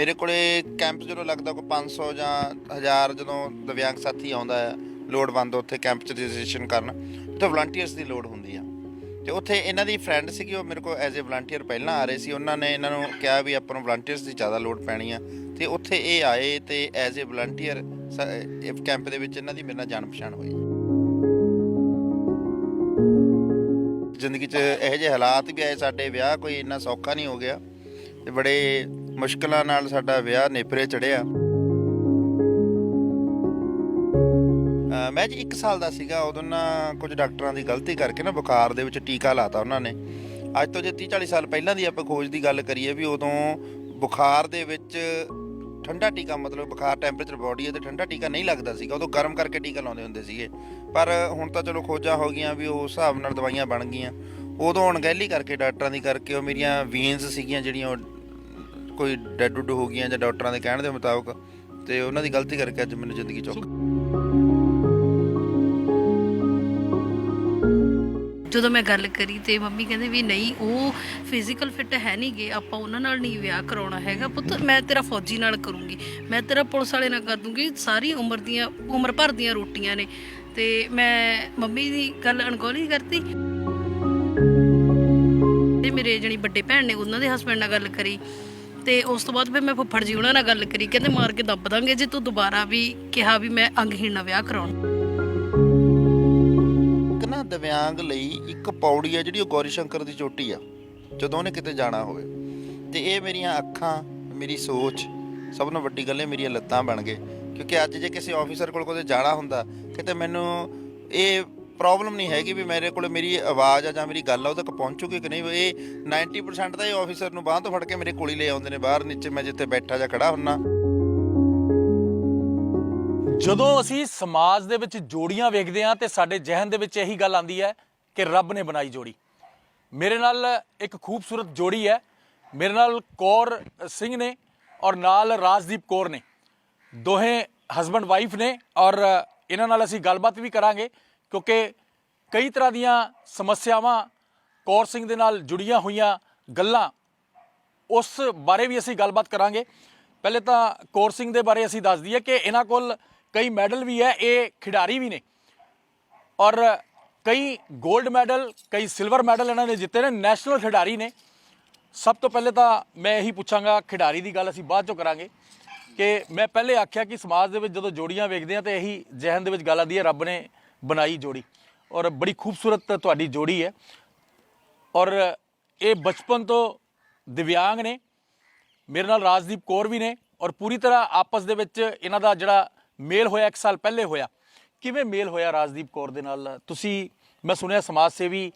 ਮੇਰੇ ਕੋਲੇ ਕੈਂਪ ਜਦੋਂ ਲੱਗਦਾ ਕੋਈ 500 ਜਾਂ 1000 ਜਦੋਂ ਦਿਵਿਆਂਗ ਸਾਥੀ ਆਉਂਦਾ ਹੈ, ਲੋੜਵੰਦ ਉੱਥੇ ਕੈਂਪ 'ਚ ਰਜਿਸਟ੍ਰੇਸ਼ਨ ਕਰਨ ਤੇ ਵਲੰਟੀਅਰਸ ਦੀ ਲੋੜ ਹੁੰਦੀ ਆ। ਤੇ ਉੱਥੇ ਇਹਨਾਂ ਦੀ ਫਰੈਂਡ ਸੀਗੀ, ਉਹ ਮੇਰੇ ਕੋਲ ਐਜ਼ ਅ ਵਲੰਟੀਅਰ ਪਹਿਲਾਂ ਆ ਰਹੇ ਸੀ, ਉਹਨਾਂ ਨੇ ਇਹਨਾਂ ਨੂੰ ਕਿਹਾ ਵੀ ਆਪਾਂ ਨੂੰ ਵਲੰਟੀਅਰਸ ਦੀ ਜ਼ਿਆਦਾ ਲੋੜ ਪੈਣੀ ਆ। ਤੇ ਉੱਥੇ ਇਹ ਆਏ ਤੇ ਐਜ਼ ਅ ਵਲੰਟੀਅਰ ਇਸ ਕੈਂਪ ਦੇ ਵਿੱਚ ਇਹਨਾਂ ਦੀ ਮੇਰੇ ਨਾਲ ਜਾਣ ਪਛਾਣ ਹੋਈ। ਜ਼ਿੰਦਗੀ 'ਚ ਇਹੋ ਜਿਹੇ ਹਾਲਾਤ ਵੀ ਆਏ, ਸਾਡੇ ਵਿਆਹ ਕੋਈ ਇੰਨਾ ਸੌਖਾ ਨਹੀਂ ਹੋ ਗਿਆ। ਤੇ ਬੜੇ ਮੁਸ਼ਕਲਾਂ ਨਾਲ ਸਾਡਾ ਵਿਆਹ ਨੇਪਰੇ ਚੜਿਆ। ਮੈਂ ਜੀ 1 ਸਾਲ ਦਾ ਸੀਗਾ, ਉਦੋਂ ਨਾ ਕੁਝ ਡਾਕਟਰਾਂ ਦੀ ਗਲਤੀ ਕਰਕੇ ਨਾ ਬੁਖਾਰ ਦੇ ਵਿੱਚ ਟੀਕਾ ਲਾਤਾ ਉਹਨਾਂ ਨੇ। ਅੱਜ ਤੋਂ ਜੇ 30 40 ਸਾਲ ਪਹਿਲਾਂ ਦੀ ਆਪਾਂ ਖੋਜ ਦੀ ਗੱਲ ਕਰੀਏ ਵੀ ਉਦੋਂ ਬੁਖਾਰ ਦੇ ਵਿੱਚ ਠੰਡਾ ਟੀਕਾ, ਮਤਲਬ ਬੁਖਾਰ ਟੈਂਪਰੇਚਰ ਬਾਡੀ ਹੈ ਤੇ ਠੰਡਾ ਟੀਕਾ ਨਹੀਂ ਲੱਗਦਾ ਸੀਗਾ, ਉਦੋਂ ਗਰਮ ਕਰਕੇ ਟੀਕਾ ਲਾਉਂਦੇ ਹੁੰਦੇ ਸੀਗੇ। ਪਰ ਹੁਣ ਤਾਂ ਚਲੋ ਖੋਜਾਂ ਹੋ ਗਈਆਂ ਵੀ ਉਸ ਹਿਸਾਬ ਨਾਲ ਦਵਾਈਆਂ ਬਣ ਗਈਆਂ। ਉਦੋਂ ਅਣਗਹਿਲੀ ਕਰਕੇ ਡਾਕਟਰਾਂ ਦੀ ਕਰਕੇ ਉਹ ਮੇਰੀਆਂ ਵੀਨਸ ਸੀਗੀਆਂ ਜਿਹੜੀਆਂ ਉਹ ਕੋਈ ਡੈਡ ਡੁੱਡ ਹੋ ਗਈਆਂ ਜਾਂ ਡਾਕਟਰਾਂ ਦੇ ਕਹਿਣ ਦੇ ਮੁਤਾਬਕ, ਤੇ ਉਹਨਾਂ ਦੀ ਗਲਤੀ ਕਰਕੇ ਅੱਜ ਮੈਨੂੰ ਜ਼ਿੰਦਗੀ ਚੁੱਕ ਜਦੋਂ ਮੈਂ ਗੱਲ ਕਰੀ ਤੇ ਮੰਮੀ ਕਹਿੰਦੇ ਵੀ ਨਹੀਂ, ਉਹ ਫਿਜ਼ੀਕਲ ਫਿੱਟ ਹੈ ਨਹੀਂ ਗੇ, ਆਪਾਂ ਉਹਨਾਂ ਨਾਲ ਨਹੀਂ ਵਿਆਹ ਕਰਾਉਣਾ ਹੈਗਾ ਪੁੱਤ, ਮੈਂ ਤੇਰਾ ਫੌਜੀ ਨਾਲ ਕਰੂੰਗੀ, ਮੈਂ ਤੇਰਾ ਪੁਲਿਸ ਵਾਲੇ ਨਾਲ ਕਰ ਦੂੰਗੀ, ਸਾਰੀ ਉਮਰ ਦੀਆਂ, ਉਮਰ ਭਰ ਦੀਆਂ ਰੋਟੀਆਂ ਨੇ, ਤੇ ਮੈਂ ਮੰਮੀ ਦੀ ਗੱਲ ਅਣਗੌਲੀ ਕਰਤੀ। ਤੇ ਮੇਰੇ ਜਣੀ ਵੱਡੇ ਭੈਣ ਨੇ ਉਹਨਾਂ ਦੇ ਹਸਬੰਡ ਨਾਲ ਗੱਲ ਕਰੀ ਤੇ ਉਸ ਤੋਂ ਬਾਅਦ ਫਿਰ ਮੈਂ ਫੁੱਫੜ ਜੀ ਉਹਨਾਂ ਨਾਲ ਗੱਲ ਕਰੀ, ਕਹਿੰਦੇ ਮਾਰ ਕੇ ਦੱਬ ਦਾਂਗੇ ਜੇ ਤੂੰ ਦੁਬਾਰਾ ਵੀ ਕਿਹਾ ਵੀ ਮੈਂ ਅੰਗਹੀਣ ਨਾਲ ਵਿਆਹ ਕਰਾਉਣਾ। ਇੱਕ ਨਾ ਦਿਵਿਆਂਗ ਲਈ ਇੱਕ ਪੌੜੀ ਆ ਜਿਹੜੀ ਉਹ ਗੌਰੀ ਸ਼ੰਕਰ ਦੀ ਚੋਟੀ ਆ, ਜਦੋਂ ਉਹਨੇ ਕਿਤੇ ਜਾਣਾ ਹੋਵੇ। ਤੇ ਇਹ ਮੇਰੀਆਂ ਅੱਖਾਂ, ਮੇਰੀ ਸੋਚ, ਸਭ ਤੋਂ ਵੱਡੀ ਗੱਲ ਇਹ ਮੇਰੀਆਂ ਲੱਤਾਂ ਬਣ ਗਏ। ਕਿਉਂਕਿ ਅੱਜ ਜੇ ਕਿਸੇ ਆਫੀਸਰ ਕੋਲ ਕੋਤੇ ਜਾਣਾ ਹੁੰਦਾ, ਕਿਤੇ ਮੈਨੂੰ ਇਹ ਪ੍ਰੋਬਲਮ ਨਹੀਂ ਹੈਗੀ ਵੀ ਮੇਰੇ ਕੋਲ ਮੇਰੀ ਆਵਾਜ਼ ਆ ਜਾਂ ਮੇਰੀ ਗੱਲ ਆ, ਉਹ ਤੱਕ ਪਹੁੰਚੂਗੀ ਕਿ ਨਹੀਂ? ਇਹ 90% ਤਾਂ ਇਹ ਆਫੀਸਰ ਨੂੰ ਬਾਹਾਂ ਤੋਂ ਫੜ ਕੇ ਮੇਰੇ ਕੋਲ ਹੀ ਲੈ ਆਉਂਦੇ ਨੇ, ਬਾਹਰ ਨੀਚੇ ਮੈਂ ਜਿੱਥੇ ਬੈਠਾ ਜਾਂ ਖੜਾ ਹੁੰਨਾ। ਜਦੋਂ ਅਸੀਂ ਸਮਾਜ ਦੇ ਵਿੱਚ ਜੋੜੀਆਂ ਵੇਖਦੇ ਹਾਂ ਤੇ ਸਾਡੇ ਜ਼ਿਹਨ ਦੇ ਵਿੱਚ ਇਹੀ ਗੱਲ ਆਉਂਦੀ ਹੈ ਕਿ ਰੱਬ ਨੇ ਬਣਾਈ ਜੋੜੀ। ਮੇਰੇ ਨਾਲ ਇੱਕ ਖੂਬਸੂਰਤ ਜੋੜੀ ਹੈ, ਮੇਰੇ ਨਾਲ ਕੌਰ ਸਿੰਘ ਨੇ ਔਰ ਨਾਲ ਰਾਜਦੀਪ ਕੌਰ ਨੇ। ਦੋਹੇ ਹਸਬੰਡ ਵਾਈਫ ਨੇ ਔਰ ਇਹਨਾਂ ਨਾਲ ਅਸੀਂ ਗੱਲਬਾਤ ਵੀ ਕਰਾਂਗੇ। ਕਿਉਂਕਿ ਕਈ ਤਰ੍ਹਾਂ ਦੀਆਂ ਸਮੱਸਿਆਵਾਂ ਕੌਰ ਸਿੰਘ ਦੇ ਨਾਲ ਜੁੜੀਆਂ ਹੋਈਆਂ ਗੱਲਾਂ, ਉਸ ਬਾਰੇ ਵੀ ਅਸੀਂ ਗੱਲਬਾਤ ਕਰਾਂਗੇ। ਪਹਿਲੇ ਤਾਂ ਕੌਰ ਸਿੰਘ ਦੇ ਬਾਰੇ ਅਸੀਂ ਦੱਸ ਦਈਏ ਕਿ ਇਹਨਾਂ ਕੋਲ ਕਈ ਮੈਡਲ ਵੀ ਹੈ, ਇਹ ਖਿਡਾਰੀ ਵੀ ਨੇ। ਔਰ ਕਈ 골ਡ ਮੈਡਲ ਕਈ ਸਿਲਵਰ ਮੈਡਲ ਇਹਨਾਂ ਨੇ ਜਿੱਤੇ ਨੇ ਨੈਸ਼ਨਲ ਖਿਡਾਰੀ ਨੇ। ਸਭ ਤੋਂ ਪਹਿਲੇ ਤਾਂ ਮੈਂ ਇਹੀ ਪੁੱਛਾਂਗਾ, ਖਿਡਾਰੀ ਦੀ ਗੱਲ ਅਸੀਂ ਬਾਅਦ ਚੋਂ ਕਰਾਂਗੇ ਕਿ ਮੈਂ ਪਹਿਲੇ ਆਖਿਆ ਕਿ ਸਮਾਜ ਦੇ ਵਿੱਚ ਜਦੋਂ ਜੋੜੀਆਂ ਵੇਖਦੇ ਆ ਤੇ ਇਹੀ ਜ਼ਿਹਨ ਦੇ ਵਿੱਚ ਗੱਲ ਆਉਂਦੀ ਹੈ, ਰੱਬ ਨੇ ਬਣਾਈ ਜੋੜੀ। ਔਰ ਬੜੀ ਖੂਬਸੂਰਤ ਤੁਹਾਡੀ ਜੋੜੀ ਹੈ। ਔਰ ਇਹ ਬਚਪਨ ਤੋਂ ਦਿਵਿਆਂਗ ਨੇ। ਮੇਰੇ ਨਾਲ ਰਾਜਦੀਪ ਕੌਰ ਵੀ ਨੇ। ਔਰ ਪੂਰੀ ਤਰ੍ਹਾਂ ਆਪਸ ਦੇ ਵਿੱਚ ਇਹਨਾਂ ਦਾ ਜਿਹੜਾ ਮੇਲ ਹੋਇਆ, ਇੱਕ ਸਾਲ ਪਹਿਲੇ ਹੋਇਆ। ਕਿਵੇਂ ਮੇਲ ਹੋਇਆ ਰਾਜਦੀਪ ਕੌਰ ਦੇ ਨਾਲ? ਤੁਸੀਂ, ਮੈਂ ਸੁਣਿਆ ਸਮਾਜ ਸੇਵੀ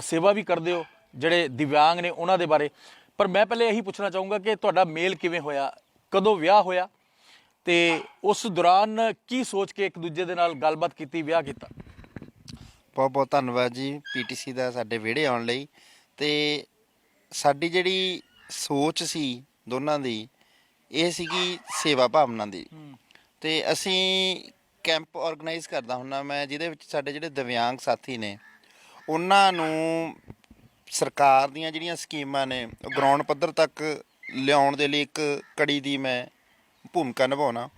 ਸੇਵਾ ਵੀ ਕਰਦੇ ਹੋ, ਜਿਹੜੇ ਦਿਵਿਆਂਗ ਨੇ ਉਹਨਾਂ ਦੇ ਬਾਰੇ। ਪਰ ਮੈਂ ਪਹਿਲੇ ਇਹੀ ਪੁੱਛਣਾ ਚਾਹੂੰਗਾ ਕਿ ਤੁਹਾਡਾ ਮੇਲ ਕਿਵੇਂ ਹੋਇਆ? ਕਦੋਂ ਵਿਆਹ ਹੋਇਆ? ਤੇ ਉਸ ਦੌਰਾਨ ਕੀ ਸੋਚ ਕੇ ਇੱਕ ਦੂਜੇ ਦੇ ਨਾਲ ਗੱਲਬਾਤ ਕੀਤੀ ਵਿਆਹ ਕੀਤਾ? ਬਹੁਤ ਬਹੁਤ ਧੰਨਵਾਦ ਜੀ ਪੀਟੀਸੀ ਦਾ ਸਾਡੇ ਵਿਹੜੇ ਆਉਣ ਲਈ। ਤੇ ਸਾਡੀ ਜਿਹੜੀ ਸੋਚ ਸੀ ਦੋਨਾਂ ਦੀ ਇਹ ਸੀਗੀ ਸੇਵਾ ਭਾਵਨਾ ਦੀ। ਤੇ ਅਸੀਂ ਕੈਂਪ ਆਰਗੇਨਾਈਜ਼ ਕਰਦਾ ਹੁੰਨਾ ਮੈਂ ਜਿਹਦੇ ਵਿੱਚ ਸਾਡੇ ਜਿਹੜੇ ਦਿਵਿਆਂਗ ਸਾਥੀ ਨੇ ਉਹਨਾਂ ਨੂੰ ਸਰਕਾਰ ਦੀਆਂ ਜਿਹੜੀਆਂ ਸਕੀਮਾਂ ਨੇ ਗਰਾਊਂਡ ਪੱਧਰ ਤੱਕ ਲਿਆਉਣ ਦੇ ਲਈ ਇੱਕ ਕੜੀ ਦੀ ਮੈਂ ਭੂਮਿਕਾ ਨਿਭਾਉਣਾ।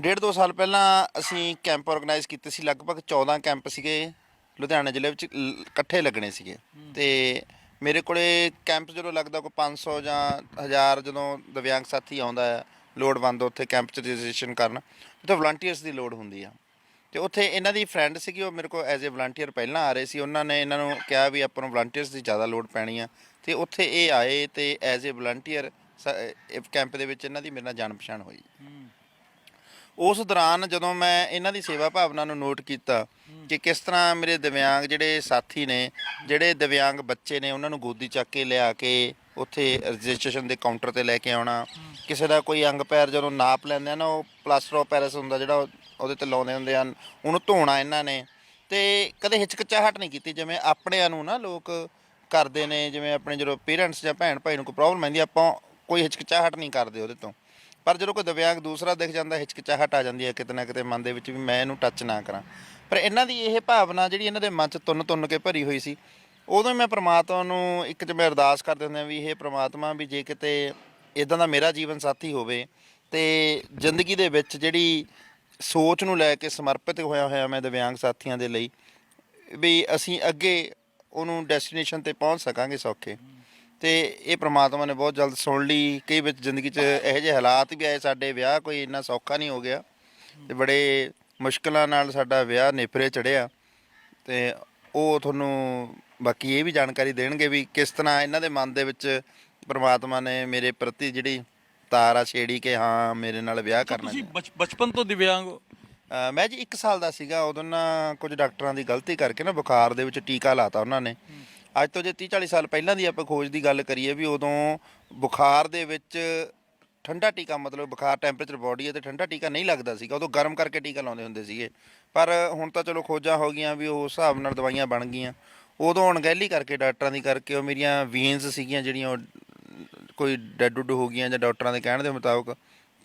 ਡੇਢ ਦੋ ਸਾਲ ਪਹਿਲਾਂ ਅਸੀਂ ਕੈਂਪ ਆਰਗੇਨਾਈਜ਼ ਕੀਤੇ ਸੀ ਲਗਭਗ 14 ਕੈਂਪ ਸੀਗੇ ਲੁਧਿਆਣਾ ਜ਼ਿਲ੍ਹੇ ਵਿੱਚ ਲ- ਇਕੱਠੇ ਲੱਗਣੇ ਸੀਗੇ। ਤੇ ਮੇਰੇ ਕੋਲੇ ਕੈਂਪ ਜਦੋਂ ਲੱਗਦਾ ਕੋਈ 500 ਜਾਂ 1000 ਜਦੋਂ ਦਿਵਿਆਂਗ ਸਾਥੀ ਆਉਂਦਾ ਹੈ ਲੋੜਵੰਦ ਉੱਥੇ ਕੈਂਪ 'ਚ ਰਜਿਸਟ੍ਰੇਸ਼ਨ ਕਰਨ ਤੇ ਵਲੰਟੀਅਰਸ ਦੀ ਲੋੜ ਹੁੰਦੀ ਆ। ਤੇ ਉੱਥੇ ਇਹਨਾਂ ਦੀ ਫਰੈਂਡ ਸੀਗੀ ਉਹ ਮੇਰੇ ਕੋਲ ਐਜ਼ ਅ ਵਲੰਟੀਅਰ ਪਹਿਲਾਂ ਆ ਰਹੇ ਸੀ ਉਹਨਾਂ ਨੇ ਇਹਨਾਂ ਨੂੰ ਕਿਹਾ ਵੀ ਆਪਾਂ ਨੂੰ ਵਲੰਟੀਅਰਸ ਦੀ ਜ਼ਿਆਦਾ ਲੋੜ ਪੈਣੀ ਆ। ਤੇ ਉੱਥੇ ਇਹ ਆਏ ਤੇ ਐਜ਼ ਅ ਵਲੰਟੀਅਰ ਇਸ ਕੈਂਪ ਦੇ ਵਿੱਚ ਇਹਨਾਂ ਦੀ ਮੇਰੇ ਨਾਲ ਜਾਣ ਪਛਾਣ ਹੋਈ ਉਸ ਦੌਰਾਨ ਜਦੋਂ ਮੈਂ ਇਹਨਾਂ ਦੀ ਸੇਵਾ ਭਾਵਨਾ ਨੂੰ ਨੋਟ ਕੀਤਾ ਕਿ ਕਿਸ ਤਰ੍ਹਾਂ ਮੇਰੇ ਦਿਵਿਆਂਗ ਜਿਹੜੇ ਸਾਥੀ ਨੇ ਜਿਹੜੇ ਦਿਵਿਆਂਗ ਬੱਚੇ ਨੇ ਉਹਨਾਂ ਨੂੰ ਗੋਦੀ ਚੱਕ ਕੇ ਲਿਆ ਕੇ ਉੱਥੇ ਰਜਿਸਟ੍ਰੇਸ਼ਨ ਦੇ ਕਾਊਂਟਰ ਤੇ ਲੈ ਕੇ ਆਉਣਾ। ਕਿਸੇ ਦਾ ਕੋਈ ਅੰਗ ਪੈਰ ਜਦੋਂ ਨਾਪ ਲੈਂਦੇ ਆ ਨਾ ਉਹ ਪਲਾਸਟਰ ਆਫ ਪੈਰਿਸ ਹੁੰਦਾ ਜਿਹੜਾ ਉਹ- ਉਹਦੇ ਤੇ ਲਾਉਂਦੇ ਹੁੰਦੇ ਹਨ ਉਹਨੂੰ ਧੋਣਾ ਇਹਨਾਂ ਨੇ। ਤੇ ਕਦੇ ਹਿਚਕਚਾਹਟ ਨਹੀਂ ਕੀਤੀ ਜਿਵੇਂ ਆਪਣਿਆਂ ਨੂੰ ਨਾ ਲੋਕ ਕਰਦੇ ਨੇ ਜਿਵੇਂ ਆਪਣੇ ਜਦੋਂ ਪੇਰੈਂਟਸ ਜਾਂ ਭੈਣ ਭਾਈ ਨੂੰ ਕੋਈ ਪ੍ਰੋਬਲਮ ਆਉਂਦੀ ਆਪਾਂ ਕੋਈ ਹਿਚਕਚਾਹਟ ਨਹੀਂ ਕਰਦੇ ਉਹਦੇ ਤੋਂ। ਪਰ ਜਦੋਂ ਕੋਈ ਦਿਵਿਆਂਗ ਦੂਸਰਾ ਦਿਖ ਜਾਂਦਾ, ਹਿਚਕਚਾਹਟ ਆ ਜਾਂਦੀ ਹੈ ਕਿਤੇ ਨਾ ਕਿਤੇ ਮਨ ਦੇ ਵਿੱਚ ਵੀ ਮੈਂ ਇਹਨੂੰ ਟੱਚ ਨਾ ਕਰਾਂ। ਪਰ ਇਹਨਾਂ ਦੀ ਇਹ ਭਾਵਨਾ ਜਿਹੜੀ ਇਹਨਾਂ ਦੇ ਮਨ 'ਚ ਤੁੰਨ ਤੁੰਨ ਕੇ ਭਰੀ ਹੋਈ ਸੀ, ਉਦੋਂ ਹੀ ਮੈਂ ਪ੍ਰਮਾਤਮਾ ਨੂੰ ਇੱਕ ਚ ਮੈਂ ਅਰਦਾਸ ਕਰਦੇ ਹੁੰਦੇ ਆ ਵੀ ਇਹ ਪ੍ਰਮਾਤਮਾ ਵੀ ਜੇ ਕਿਤੇ ਇਦਾਂ ਦਾ ਮੇਰਾ ਜੀਵਨ ਸਾਥੀ ਹੋਵੇ ਤੇ ਜ਼ਿੰਦਗੀ ਦੇ ਵਿੱਚ ਜਿਹੜੀ ਸੋਚ ਨੂੰ ਲੈ ਕੇ ਸਮਰਪਿਤ ਹੋਇਆ ਹੋਇਆ ਮੈਂ ਦਿਵਿਆਂਗ ਸਾਥੀਆਂ ਦੇ ਲਈ ਵੀ ਅਸੀਂ ਅੱਗੇ ਉਹਨੂੰ ਡੈਸਟੀਨੇਸ਼ਨ ਤੇ ਪਹੁੰਚ ਸਕਾਂਗੇ ਸੌਖੇ। ਤੇ ਇਹ ਪ੍ਰਮਾਤਮਾ ਨੇ ਬਹੁਤ ਜਲਦ ਸੁਣ ਲਈ। ਕਈ ਵਿੱਚ ਜ਼ਿੰਦਗੀ 'ਚ ਇਹੋ ਜਿਹੇ ਹਾਲਾਤ ਵੀ ਆਏ ਸਾਡੇ ਵਿਆਹ ਕੋਈ ਇੰਨਾ ਸੌਖਾ ਨਹੀਂ ਹੋ ਗਿਆ ਤੇ ਬੜੇ ਮੁਸ਼ਕਲਾਂ ਨਾਲ ਸਾਡਾ ਵਿਆਹ ਨੇਪਰੇ ਚੜਿਆ ਤੇ ਉਹ ਤੁਹਾਨੂੰ ਬਾਕੀ ਇਹ ਵੀ ਜਾਣਕਾਰੀ ਦੇਣਗੇ ਵੀ ਕਿਸ ਤਰ੍ਹਾਂ ਇਹਨਾਂ ਦੇ ਮਨ ਦੇ ਵਿੱਚ ਪ੍ਰਮਾਤਮਾ ਨੇ ਮੇਰੇ ਪ੍ਰਤੀ ਜਿਹੜੀ ਤਾਰ ਛੇੜੀ ਕਿ ਹਾਂ ਮੇਰੇ ਨਾਲ ਵਿਆਹ ਕਰਨਾ ਤੁਸੀਂ ਬਚ- ਬਚਪਨ ਤੋਂ ਦਿਵਿਆਂਗ ਹੋ? ਮੈਂ ਜੀ 1 ਸਾਲ ਦਾ ਸੀਗਾ ਉਦੋਂ ਨਾ ਕੁਝ ਡਾਕਟਰਾਂ ਦੀ ਗਲਤੀ ਕਰਕੇ ਨਾ ਬੁਖਾਰ ਦੇ ਵਿੱਚ ਟੀਕਾ ਲਾਤਾ ਉਹਨਾਂ ਨੇ। ਅੱਜ ਤੋਂ ਜੇ 30 40 ਸਾਲ ਪਹਿਲਾਂ ਦੀ ਆਪਾਂ ਖੋਜ ਦੀ ਗੱਲ ਕਰੀਏ ਵੀ ਉਦੋਂ ਬੁਖਾਰ ਦੇ ਵਿੱਚ ਠੰਡਾ ਟੀਕਾ ਮਤਲਬ ਬੁਖਾਰ ਟੈਂਪਰੇਚਰ ਬਾਡੀ ਹੈ ਤੇ ਠੰਡਾ ਟੀਕਾ ਨਹੀਂ ਲੱਗਦਾ ਸੀਗਾ ਉਦੋਂ ਗਰਮ ਕਰਕੇ ਟੀਕਾ ਲਾਉਂਦੇ ਹੁੰਦੇ ਸੀਗੇ। ਪਰ ਹੁਣ ਤਾਂ ਚਲੋ ਖੋਜਾਂ ਹੋ ਗਈਆਂ ਵੀ ਉਸ ਹਿਸਾਬ ਨਾਲ ਦਵਾਈਆਂ ਬਣ ਗਈਆਂ। ਉਦੋਂ ਅਣਗਹਿਲੀ ਕਰਕੇ ਡਾਕਟਰਾਂ ਦੀ ਕਰਕੇ ਉਹ ਮੇਰੀਆਂ ਵੀਨਸ ਸੀਗੀਆਂ ਜਿਹੜੀਆਂ ਉਹ ਕੋਈ ਡੈਡ ਡੁੱਡ ਹੋ ਗਈਆਂ ਜਾਂ ਡਾਕਟਰਾਂ ਦੇ ਕਹਿਣ ਦੇ ਮੁਤਾਬਕ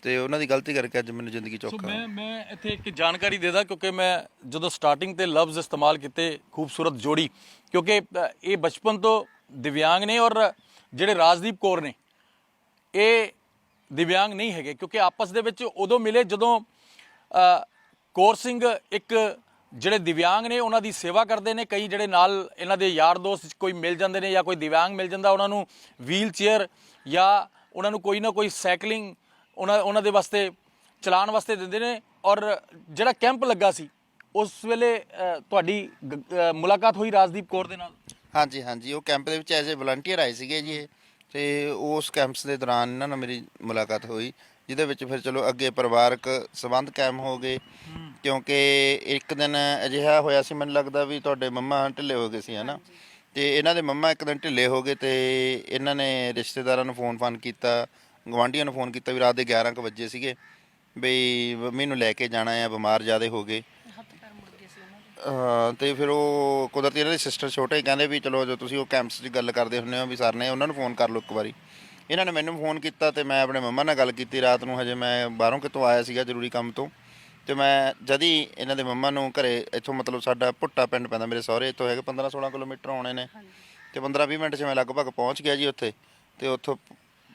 ਤੇ ਉਹਨਾਂ ਦੀ ਗਲਤੀ ਕਰਕੇ ਅੱਜ ਮੈਨੂੰ ਜ਼ਿੰਦਗੀ ਸੋ ਚੌਖਾ ਮੈਂ ਮੈਂ ਇੱਥੇ ਇੱਕ ਜਾਣਕਾਰੀ ਦੇ ਦਾਂ ਕਿਉਂਕਿ ਮੈਂ ਜਦੋਂ ਸਟਾਰਟਿੰਗ ਤੇ ਲਫ਼ਜ਼ ਇਸਤੇਮਾਲ ਕੀਤੇ ਖੂਬਸੂਰਤ ਜੋੜੀ ਕਿਉਂਕਿ ਇਹ ਬਚਪਨ ਤੋਂ ਦਿਵਿਆਂਗ ਨੇ ਔਰ ਜਿਹੜੇ ਰਾਜਦੀਪ ਕੌਰ ਨੇ, ਇਹ ਦਿਵਿਆਂਗ ਨਹੀਂ ਹੈਗੇ ਕਿਉਂਕਿ ਆਪਸ ਦੇ ਵਿੱਚ ਉਦੋਂ ਮਿਲੇ ਜਦੋਂ ਕੌਰ ਸਿੰਘ ਇੱਕ ਜਿਹੜੇ ਦਿਵਿਆਂਗ ਨੇ, ਉਹਨਾਂ ਦੀ ਸੇਵਾ ਕਰਦੇ ਨੇ, ਕਈ ਜਿਹੜੇ ਨਾਲ ਇਹਨਾਂ ਦੇ ਯਾਰ ਦੋਸਤ ਕੋਈ ਮਿਲ ਜਾਂਦੇ ਨੇ ਜਾਂ ਕੋਈ ਦਿਵਿਆਂਗ ਮਿਲ ਜਾਂਦਾ, ਉਹਨਾਂ ਨੂੰ ਵੀਲ ਚੇਅਰ ਜਾਂ ਉਹਨਾਂ ਨੂੰ ਕੋਈ ਨਾ ਕੋਈ ਸਾਈਕਲਿੰਗ ਉਹਨਾਂ ਉਹਨਾਂ ਦੇ ਵਾਸਤੇ ਚਲਾਉਣ ਵਾਸਤੇ ਦਿੰਦੇ ਨੇ ਔਰ ਜਿਹੜਾ ਕੈਂਪ ਲੱਗਾ ਸੀ ਉਸ ਵੇਲੇ ਅ, ਤੁਹਾਡੀ ਗ- ਅ, ਮੁਲਾਕਾਤ ਹੋਈ ਰਾਜਦੀਪ ਕੌਰ ਦੇ ਨਾਲ? ਹਾਂਜੀ ਹਾਂਜੀ। ਉਹ ਕੈਂਪ ਦੇ ਵਿੱਚ ਐਜ਼ ਅ ਵਲੰਟੀਅਰ ਆਏ ਸੀਗੇ ਜੀ ਇਹ। ਤੇ ਉਸ ਕੈਂਪਸ ਦੇ ਦੌਰਾਨ ਇਹਨਾਂ ਨਾਲ ਮੇਰੀ ਮੁਲਾਕਾਤ ਹੋਈ ਜਿਹਦੇ ਵਿੱਚ ਫਿਰ ਚਲੋ ਅੱਗੇ ਪਰਿਵਾਰਕ ਸਬੰਧ ਕਾਇਮ ਹੋ ਗਏ। ਕਿਉਂਕਿ ਇੱਕ ਦਿਨ ਅਜਿਹਾ ਹੋਇਆ ਸੀ ਮੈਨੂੰ ਲੱਗਦਾ ਵੀ ਤੁਹਾਡੇ ਮੰਮਾ ਢਿੱਲੇ ਹੋ ਗਏ ਸੀ ਹਨਾ? ਤੇ ਇਹਨਾਂ ਦੇ ਮੰਮਾ ਇੱਕ ਦਿਨ ਢਿੱਲੇ ਹੋ ਗਏ ਤੇ ਇਹਨਾਂ ਨੇ ਰਿਸ਼ਤੇਦਾਰਾਂ ਨੂੰ ਫੋਨ ਫਾਨ ਕੀਤਾ ਗਵਾਂਢੀਆਂ ਨੂੰ ਫੋਨ ਕੀਤਾ ਵੀ ਰਾਤ ਦੇ 11 ਕੁ ਵਜੇ ਸੀਗੇ ਬਈ ਮੰਮੀ ਨੂੰ ਲੈ ਕੇ ਜਾਣਾ ਆ ਬਿਮਾਰ ਜ਼ਿਆਦੇ ਹੋ ਗਏ ਹੱਥ ਪੈਰ ਮੁੜ ਗਏ ਸੀ ਉਹਨਾਂ ਦੇ ਹਾਂ ਤੇ ਫਿਰ ਉਹ ਕੁਦਰਤੀ ਇਹਨਾਂ ਦੇ ਸਿਸਟਰ ਛੋਟੇ ਕਹਿੰਦੇ ਵੀ ਚਲੋ ਜੋ ਤੁਸੀਂ ਉਹ ਕੈਂਪਸ 'ਚ ਗੱਲ ਕਰਦੇ ਹੁੰਦੇ ਹੋ ਵੀ ਸਰ ਨੇ ਉਹਨਾਂ ਨੂੰ ਫੋਨ ਕਰ ਲਓ ਇੱਕ ਵਾਰੀ। ਇਹਨਾਂ ਨੇ ਮੈਨੂੰ ਫੋਨ ਕੀਤਾ ਤੇ ਮੈਂ ਆਪਣੇ ਮੰਮਾ ਨਾਲ ਗੱਲ ਕੀਤੀ ਰਾਤ ਨੂੰ ਹਜੇ ਮੈਂ ਬਾਹਰੋਂ ਕਿਤੋਂ ਆਇਆ ਸੀਗਾ ਜ਼ਰੂਰੀ ਕੰਮ ਤੋਂ। ਤੇ ਮੈਂ ਜਦ ਹੀ ਇਹਨਾਂ ਦੇ ਮੰਮਾ ਨੂੰ ਘਰੇ ਇੱਥੋਂ ਮਤਲਬ ਸਾਡਾ ਪੁੱਟਾ ਪਿੰਡ ਪੈਂਦਾ ਮੇਰੇ ਸਹੁਰੇ ਇੱਥੋਂ ਹੈਗੇ 15 16 ਕਿਲੋਮੀਟਰ ਆਉਣੇ ਨੇ। ਤੇ 15 20 ਮਿੰਟ 'ਚ ਮੈਂ ਲਗਭਗ ਪਹੁੰਚ ਗਿਆ ਜੀ ਉੱਥੇ। ਤੇ ਉੱਥੋਂ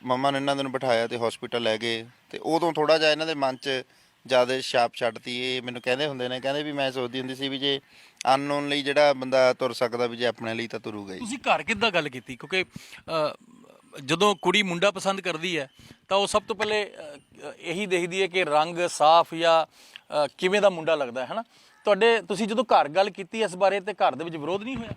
ਮੰਮਾ ਨੇ ਇਹਨਾਂ ਨੂੰ ਬਿਠਾਇਆ ਤੇ ਹਸਪੀਟਲ ਲੈ ਗਏ। ਤੇ ਉਦੋਂ ਥੋੜਾ ਜਿਹਾ ਇਹਨਾਂ ਦੇ ਮਨ 'ਚ ਜ਼ਿਆਦਾ ਛਾਪ ਛੱਡਤੀ। ਇਹ ਮੈਨੂੰ ਕਹਿੰਦੇ ਹੁੰਦੇ ਨੇ ਕਹਿੰਦੇ ਵੀ ਮੈਂ ਸੋਚਦੀ ਹੁੰਦੀ ਸੀ ਵੀ ਜੇ ਅਨਨੋਨ ਲਈ ਜਿਹੜਾ ਬੰਦਾ ਤੁਰ ਸਕਦਾ ਵੀ ਜੇ ਆਪਣੇ ਲਈ ਤਾਂ ਤੁਰੂਗਾ ਹੀ। ਤੁਸੀਂ ਘਰ ਕਿੱਦਾਂ ਗੱਲ ਕੀਤੀ? ਕਿਉਂਕਿ ਅ, ਜਦੋਂ ਕੁੜੀ ਮੁੰਡਾ ਪਸੰਦ ਕਰਦੀ ਹੈ ਤਾਂ ਉਹ ਸਭ ਤੋਂ ਪਹਿਲੇ ਅ, ਇਹੀ ਦੇਖਦੀ ਹੈ ਕਿ ਰੰਗ ਸਾਫ਼ ਜਾਂ ਅ, ਕਿਵੇਂ ਦਾ ਮੁੰਡਾ ਲੱਗਦਾ ਹੈ ਹਨਾ? ਤੁਹਾਡੇ ਤੁਸੀਂ ਜਦੋਂ ਘਰ ਗੱਲ ਕੀਤੀ ਇਸ ਬਾਰੇ ਤੇ ਘਰ ਦੇ ਵਿੱਚ ਵਿਰੋਧ ਨਹੀਂ ਹੋਇਆ?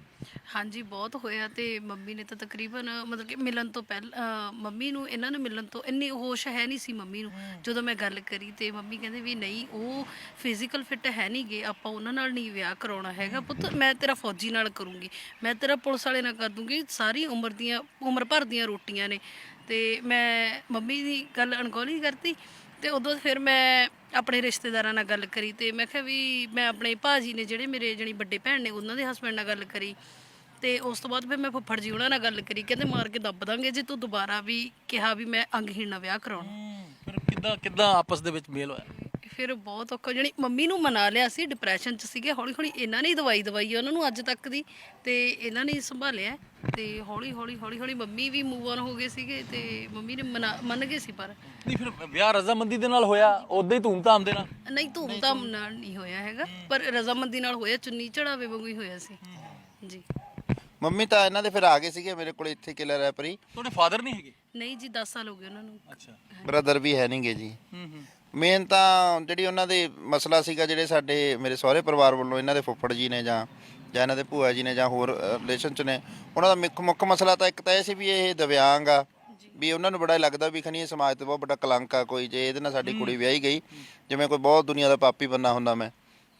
ਹਾਂਜੀ ਬਹੁਤ ਹੋਇਆ ਤੇ ਮੰਮੀ ਨੇ ਤਾਂ ਤਕਰੀਬਨ ਮਤਲਬ ਕਿ ਮਿਲਣ ਤੋਂ ਪਹਿਲਾਂ ਮੰਮੀ ਨੂੰ ਇਹਨਾਂ ਨੂੰ ਮਿਲਣ ਤੋਂ ਇੰਨੀ ਹੋਸ਼ ਹੈ ਨਹੀਂ ਸੀ ਮੰਮੀ ਨੂੰ। ਜਦੋਂ ਮੈਂ ਗੱਲ ਕਰੀ ਤੇ ਮੰਮੀ ਕਹਿੰਦੇ ਵੀ ਨਹੀਂ ਉਹ ਫਿਜ਼ੀਕਲ ਫਿੱਟ ਹੈ ਨਹੀਂ ਗੇ ਆਪਾਂ ਉਹਨਾਂ ਨਾਲ ਨਹੀਂ ਵਿਆਹ ਕਰਾਉਣਾ ਹੈਗਾ ਪੁੱਤ ਮੈਂ ਤੇਰਾ ਫੌਜੀ ਨਾਲ ਕਰੂੰਗੀ। ਮੈਂ ਤੇਰਾ ਪੁਲਿਸ ਵਾਲੇ ਨਾਲ ਕਰ ਦੂੰਗੀ ਸਾਰੀ ਉਮਰ ਦੀਆਂ ਉਮਰ ਭਰ ਦੀਆਂ ਰੋਟੀਆਂ ਨੇ। ਤੇ ਮੈਂ ਮੰਮੀ ਦੀ ਗੱਲ ਅਣਗੌਲੀ ਕਰਤੀ ਤੇ ਉਦੋਂ ਫਿਰ ਮੈਂ ਆਪਣੇ ਰਿਸ਼ਤੇਦਾਰਾਂ ਨਾਲ ਗੱਲ ਕਰੀ ਤੇ ਮੈਂ ਕਿਹਾ ਵੀ ਮੈਂ ਆਪਣੇ ਭਾਜੀ ਨੇ ਜਿਹੜੇ ਮੇਰੇ ਜਣੀ ਵੱਡੇ ਭੈਣ ਨੇ ਉਹਨਾਂ ਦੇ ਹਸਬੰਡ ਨਾਲ ਗੱਲ ਕਰੀ ਤੇ ਉਸ ਤੋਂ ਬਾਅਦ ਫਿਰ ਮੈਂ ਫੁੱਫੜ ਜੀ ਉਹਨਾਂ ਨਾਲ ਗੱਲ ਕਰੀ, ਕਹਿੰਦੇ ਮਾਰ ਕੇ ਦੱਬ ਦਾਂਗੇ ਜੇ ਤੂੰ ਦੁਬਾਰਾ ਵੀ ਕਿਹਾ ਵੀ ਮੈਂ ਅੰਗਹੀਣ ਨਾਲ ਵਿਆਹ ਕਰਾਉਣਾ। ਫਿਰ ਕਿੱਦਾਂ ਕਿੱਦਾਂ ਆਪਸ ਦੇ ਵਿੱਚ ਮੇਲ ਹੋਇਆ? ਫਿਰ ਬਹੁਤ ਔਖਾ। ਜਣੀ ਮੰਮੀ ਨੂੰ ਮਨਾ ਲਿਆ ਸੀ ਡਿਪਰੈਸ਼ਨ ਚ ਸੀਗੇ ਹੌਲੀ ਹੌਲੀ ਇਹਨਾਂ ਨੇ ਹੀ ਦਵਾਈ ਦਵਾਈ ਉਹਨਾਂ ਨੂੰ ਅੱਜ ਤੱਕ ਦੀ ਤੇ ਇਹਨਾਂ ਨੇ ਹੀ ਸੰਭਾਲਿਆ। ਤੇ ਹੌਲੀ ਹੌਲੀ ਹੌਲੀ ਹੌਲੀ ਮੰਮੀ ਵੀ ਮੂਵ ਆਨ ਹੋ ਗਏ ਸੀਗੇ ਤੇ ਮੰਮੀ ਨੇ ਮਨਾ ਮੰਨ ਗਏ ਸੀ ਪਰ ਨਹੀਂ ਫਿਰ ਵਿਆਹ ਰਜ਼ਾਮੰਦੀ ਦੇ ਨਾਲ ਹੋਇਆ ਉਦਾਂ ਹੀ ਧੂਮ-ਧਾਮ ਦੇ ਨਾਲ? ਨਹੀਂ ਧੂਮ ਧਾਮ ਨਾਲ ਨਹੀਂ ਹੋਇਆ ਹੈਗਾ ਪਰ ਰਜ਼ਾਮੰਦੀ ਨਾਲ ਹੋਇਆ ਚੁੰਨੀ ਚੜਾਵੇ ਵਾਂਗੂ ਹੀ ਹੋਇਆ ਸੀ। ਜੀ। ਮੰਮੀ ਤਾਂ ਇਹਨਾਂ ਦੇ ਫਿਰ ਆ ਗਏ ਸੀਗੇ ਮੇਰੇ ਕੋਲ ਇੱਥੇ ਕਿਲਰ ਹੈ ਪਰੀ। ਤੁਹਾਡੇ ਫਾਦਰ ਨਹੀਂ ਹੈਗੇ? ਨਹੀਂ ਜੀ 10 ਸਾਲ ਹੋ ਗਏ ਉਹਨਾਂ ਨੂੰ। ਅੱਛਾ। ਬ੍ਰਦਰ ਵੀ ਹੈ ਨਹੀਂਗੇ ਜੀ। ਹੂੰ ਹੂੰ। ਮੇਨ ਤਾਂ ਜਿਹੜੀ ਉਹਨਾਂ ਦੇ ਮਸਲਾ ਸੀਗਾ ਜਿਹੜੇ ਸਾਡੇ ਮੇਰੇ ਸਹੁਰੇ ਪਰਿਵਾਰ ਵੱਲੋਂ ਇਹਨਾਂ ਦੇ ਫੁੱਫੜ ਜੀ ਨੇ ਜਾਂ ਜਾਂ ਇਹਨਾਂ ਦੇ ਭੂਆ ਜੀ ਨੇ ਜਾਂ ਹੋਰ ਰਿਲੇਸ਼ਨ ਚ ਨੇ ਉਹਨਾਂ ਦਾ ਮੁੱਖ ਮੁੱਖ ਮਸਲਾ ਤਾਂ ਇੱਕ ਤਾਂ ਇਹ ਸੀ ਵੀ ਇਹ ਦਿਵਿਆਂਗ ਆ ਵੀ ਉਹਨਾਂ ਨੂੰ ਬੜਾ ਲੱਗਦਾ ਵੀ ਖਣੀ ਇਹ ਸਮਾਜ ਤੇ ਬਹੁਤ ਵੱਡਾ ਕਲੰਕ ਆ ਕੋਈ ਜੇ ਇਹਦੇ ਨਾਲ ਸਾਡੀ ਕੁੜੀ ਵਿਆਹੀ ਗਈ ਜਿਵੇਂ ਕੋਈ ਬਹੁਤ ਦੁਨੀਆ ਦਾ ਪਾਪੀ ਬੰਨਾ ਹੁੰਦਾ ਮੈਂ।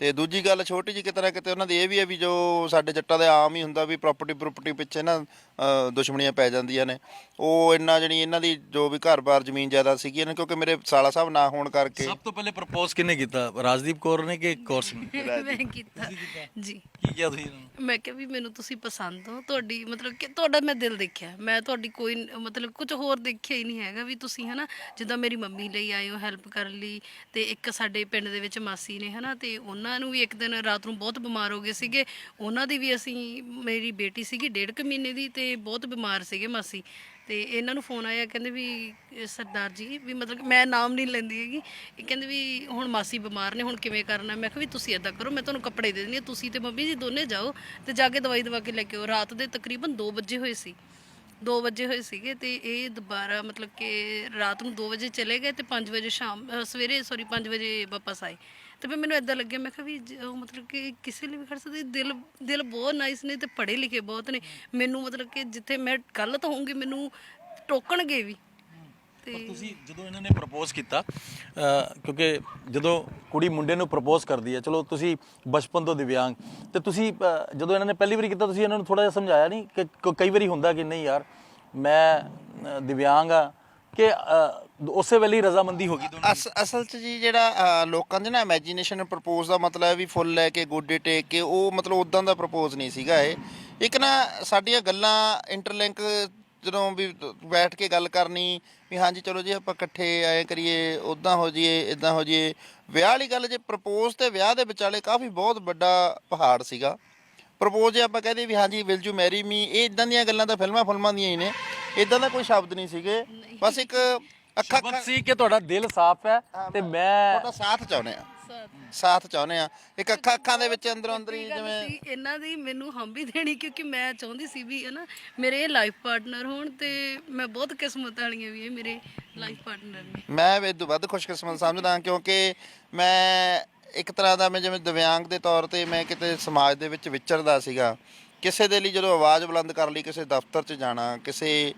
ਤੇ ਦੂਜੀ ਗੱਲ ਛੋਟੀ ਜੀ ਕਿਤੇ ਨਾ ਕਿਤੇ ਉਹਨਾਂ ਦੀ ਇਹ ਵੀ ਹੈ ਵੀ ਜੋ ਸਾਡੇ ਜੱਟਾਂ ਦੇ ਆਮ ਹੀ ਹੁੰਦਾ ਵੀ ਪ੍ਰਾਪਰਟੀ ਪ੍ਰਾਪਰਟੀ ਪਿੱਛੇ ਨਾ ਦੁਸ਼ਮਣੀਆਂ ਪੈ ਜਾਂਦੀਆਂ ਨੇ। ਉਹ ਇੰਨਾ ਜਿਹੜੀ ਇਹਨਾਂ ਦੀ ਜੋ ਵੀ ਘਰ-ਬਾਰ ਜ਼ਮੀਨ ਜਾਇਦਾਦ ਸੀਗੀ ਇਹਨਾਂ ਕਿਉਂਕਿ ਮੇਰੇ ਸਾਲਾ ਸਾਹਿਬ ਨਾ ਹੋਣ ਕਰਕੇ। ਸਭ ਤੋਂ ਪਹਿਲੇ ਪ੍ਰਪੋਜ਼ ਕਿਹਨੇ ਕੀਤਾ? ਰਾਜਦੀਪ ਕੌਰ ਨੇ ਕਿ ਕੌਰ ਸਿੰਘ ਨੇ? ਮੈਂ ਕੀਤਾ। ਜੀ। ਕੀ ਕਿਹਾ ਤੁਸੀਂ ਇਹਨਾਂ ਨੂੰ? ਮੈਂ ਕਿਹਾ ਵੀ ਮੈਨੂੰ ਤੁਸੀਂ ਪਸੰਦ ਹੋ। ਤੁਹਾਡੀ ਮਤਲਬ ਕਿ ਤੁਹਾਡਾ ਮੈਂ ਦਿਲ ਦੇਖਿਆ। ਮੈਂ ਤੁਹਾਡੀ ਕੋਈ ਮਤਲਬ ਕੁਝ ਹੋਰ ਦੇਖਿਆ ਹੀ ਨਹੀਂ ਹੈਗਾ ਵੀ ਤੁਸੀਂ ਹਨਾ ਜਿੱਦਾਂ ਮੇਰੀ ਮੰਮੀ ਲਈ ਆਏ ਹੋ ਹੈਲਪ ਕਰਨ ਲਈ ਤੇ ਇੱਕ ਸਾਡੇ ਪਿੰਡ ਦੇ ਵਿੱਚ ਮਾਸੀ ਨੇ ਹਨਾ ਤੇ ਉਹਨਾਂ ਨੂੰ ਵੀ ਇੱਕ ਦਿਨ ਰਾਤ ਨੂੰ ਬਹੁਤ ਬਿਮਾਰ ਹੋ ਗਏ ਸੀਗੇ। ਉਹਨਾਂ ਦੀ ਵੀ ਅਸੀਂ ਮੇਰੀ ਬੇਟੀ ਸੀਗੀ ਡੇਢ ਕੁ ਮਹੀਨੇ ਦੀ ਤੇ ਬਹੁਤ ਬਿਮਾਰ ਸੀਗੇ ਮਾਸੀ ਤੇ ਇਹਨਾਂ ਨੂੰ ਫੋਨ ਆਇਆ ਕਹਿੰਦੇ ਵੀ ਇਹ ਸਰਦਾਰ ਜੀ ਵੀ ਮਤਲਬ ਕਿ ਮੈਂ ਨਾਮ ਨਹੀਂ ਲੈਂਦੀ ਹੈਗੀ। ਇਹ ਕਹਿੰਦੇ ਵੀ ਹੁਣ ਮਾਸੀ ਬਿਮਾਰ ਨੇ ਹੁਣ ਕਿਵੇਂ ਕਰਨਾ? ਮੈਂ ਕਿਹਾ ਵੀ ਤੁਸੀਂ ਏਦਾਂ ਕਰੋ ਮੈਂ ਤੁਹਾਨੂੰ ਕੱਪੜੇ ਦੇ ਦਿੰਦੀ ਹਾਂ ਤੁਸੀਂ ਤੇ ਮੰਮੀ ਜੀ ਦੋਨੇ ਜਾਓ ਤੇ ਜਾ ਕੇ ਦਵਾਈ ਦਵਾ ਕੇ ਲੈ ਕੇ ਆਓ। ਰਾਤ ਦੇ ਤਕਰੀਬਨ 2 ਵਜੇ ਹੋਏ ਸੀ। 2 ਵਜੇ ਹੋਏ ਸੀਗੇ ਤੇ ਇਹ ਦੁਬਾਰਾ ਮਤਲਬ ਕਿ ਰਾਤ ਨੂੰ 2 ਵਜੇ ਚਲੇ ਗਏ ਤੇ 5 ਵਜੇ ਸ਼ਾਮ ਅ, ਸਵੇਰੇ ਸੌਰੀ 5 ਵਜੇ ਵਾਪਸ ਆਏ। ਤੇ ਫਿਰ ਮੈਨੂੰ ਇਦਾਂ ਲੱਗਿਆ ਮੈਂ ਕਿਹਾ ਵੀ ਜ- ਉਹ ਮਤਲਬ ਕਿ ਕਿਸੇ ਲਈ ਵੀ ਖੜ ਸਕਦੇ ਦਿਲ ਦਿਲ ਬਹੁਤ ਨਾਈਸ ਨੇ ਤੇ ਪੜ੍ਹੇ ਲਿਖੇ ਬਹੁਤ ਨੇ। ਮੈਨੂੰ ਮਤਲਬ ਕਿ ਜਿੱਥੇ ਮੈਂ ਗਲਤ ਹੋਊਂਗੀ ਮੈਨੂੰ ਟੋਕਣਗੇ ਵੀ। ਪਰ ਤੁਸੀਂ ਜਦੋਂ ਇਹਨਾਂ ਨੇ ਪ੍ਰਪੋਜ਼ ਕੀਤਾ ਅ, ਕਿਉਂਕਿ ਜਦੋਂ ਕੁੜੀ ਮੁੰਡੇ ਨੂੰ ਪ੍ਰਪੋਜ਼ ਕਰਦੀ ਹੈ ਚਲੋ ਤੁਸੀਂ ਬਚਪਨ ਤੋਂ ਦਿਵਿਆਂਗ ਤੇ ਤੁਸੀਂ ਅ, ਜਦੋਂ ਇਹਨਾਂ ਨੇ ਪਹਿਲੀ ਵਾਰੀ ਕੀਤਾ ਤੁਸੀਂ ਇਹਨਾਂ ਨੂੰ ਥੋੜਾ ਜਿਹਾ ਸਮਝਾਇਆ ਨਹੀਂ ਕਿ ਕ- ਕਈ ਵਾਰੀ ਹੁੰਦਾ ਕਿ ਨਹੀਂ ਯਾਰ ਮੈਂ ਅ, ਦਿਵਿਆਂਗ ਆ ਕਿ ਅ, ਉਸੇ ਵੇਲੇ ਹੀ ਰਜ਼ਾਮੰਦੀ ਹੋ ਗਈ ਦੋਨਾਂ ਅਸ ਅਸਲ 'ਚ ਜੀ ਜਿਹੜਾ ਅਹ, ਲੋਕਾਂ ਦੇ ਨਾ ਇਮੇਜਿਨੇਸ਼ਨ ਪ੍ਰਪੋਜ਼ ਦਾ ਮਤਲਬ ਹੈ ਵੀ ਫੁੱਲ ਲੈ ਕੇ ਗੋਡੇ ਟੇਕ ਕੇ ਉਹ ਮਤਲਬ ਉਦਾਂ ਦਾ ਪ੍ਰਪੋਜ਼ ਨਹੀਂ ਸੀਗਾ ਇਹ। ਇੱਕ ਨਾ ਸਾਡੀਆਂ ਗੱਲਾਂ ਇੰਟਰਲਿੰਕ ਜਦੋਂ ਵੀ ਬੈਠ ਕੇ ਗੱਲ ਕਰਨੀ ਵੀ ਹਾਂਜੀ ਚਲੋ ਜੀ ਆਪਾਂ ਇਕੱਠੇ ਐ ਕਰੀਏ ਉਦਾਂ ਹੋ ਜਾਈਏ ਇਦਾਂ ਹੋ ਜਾਈਏ। ਵਿਆਹ ਵਾਲੀ ਗੱਲ ਜੇ ਪ੍ਰਪੋਜ਼ ਤੇ ਵਿਆਹ ਦੇ ਵਿਚਾਲੇ ਕਾਫੀ ਬਹੁਤ ਵੱਡਾ ਪਹਾੜ ਸੀਗਾ। ਪ੍ਰਪੋਜ਼ ਜੇ ਆਪਾਂ ਕਹਦੇ ਵੀ ਹਾਂਜੀ ਵਿਲ ਯੂ ਮੈਰੀ ਮੀ ਇਹ ਇਦਾਂ ਦੀਆਂ ਗੱਲਾਂ ਤਾਂ ਫਿਲਮਾਂ ਫਿਲਮਾਂ ਦੀਆਂ ਹੀ ਨੇ। ਇਦਾਂ ਦਾ ਕੋਈ ਸ਼ਬਦ ਨਹੀਂ ਸੀਗੇ। ਬਸ ਇੱਕ ਅੱਖਾਂ ਸ਼ਬਦ ਸੀ ਕਿ ਤੁਹਾਡਾ ਦਿਲ ਸਾਫ਼ ਹੈ ਤੇ ਮੈਂ ਤੁਹਾਡਾ ਸਾਥ ਚਾਹੁੰਦੇ ਆ। ਸਾਥ ਚਾਹੁੰਦੇ ਆ। ਇੱਕ ਅੱਖਾਂ ਅੱਖਾਂ ਦੇ ਵਿੱਚ ਅੰਦਰੋਂ ਅੰਦਰ ਹੀ ਜਿਵੇਂ ਸੀ ਇਹਨਾਂ ਦੀ ਮੈਨੂੰ ਹਮ ਵੀ ਦੇਣੀ ਕਿਉਂਕਿ ਮੈਂ ਚਾਹੁੰਦੀ ਸੀ ਵੀ ਹਨਾ ਮੇਰੇ ਇਹ ਲਾਈਫ ਪਾਰਟਨਰ ਹੋਣ ਤੇ ਮੈਂ ਬਹੁਤ ਕਿਸਮਤ ਵਾਲੀਆਂ ਵੀ ਇਹ ਮੇਰੇ ਲਾਈਫ ਪਾਰਟਨਰ ਨੇ। ਮੈਂ ਵੀ ਇਹ ਤੋਂ ਵੱਧ ਖੁਸ਼ਕਿਸਮਤ ਸਮਝਦਾ ਕਿਉਂਕਿ ਮੈਂ ਇੱਕ ਤਰ੍ਹਾਂ ਦਾ ਮੈਂ ਜਿਵੇਂ ਦਿਵਿਆਂਗ ਦੇ ਤੌਰ ਤੇ ਮੈਂ ਕਿਤੇ ਸਮਾਜ ਦੇ ਵਿੱਚ ਵਿਚਰਦਾ ਸੀਗਾ। ਕਿਸੇ ਦੇ ਲਈ ਜਦੋਂ ਆਵਾਜ਼ ਬੁਲੰਦ ਕਰ ਲਈ ਕਿਸੇ ਦਫ਼ਤਰ 'ਚ ਜਾਣਾ ਕਿਸੇ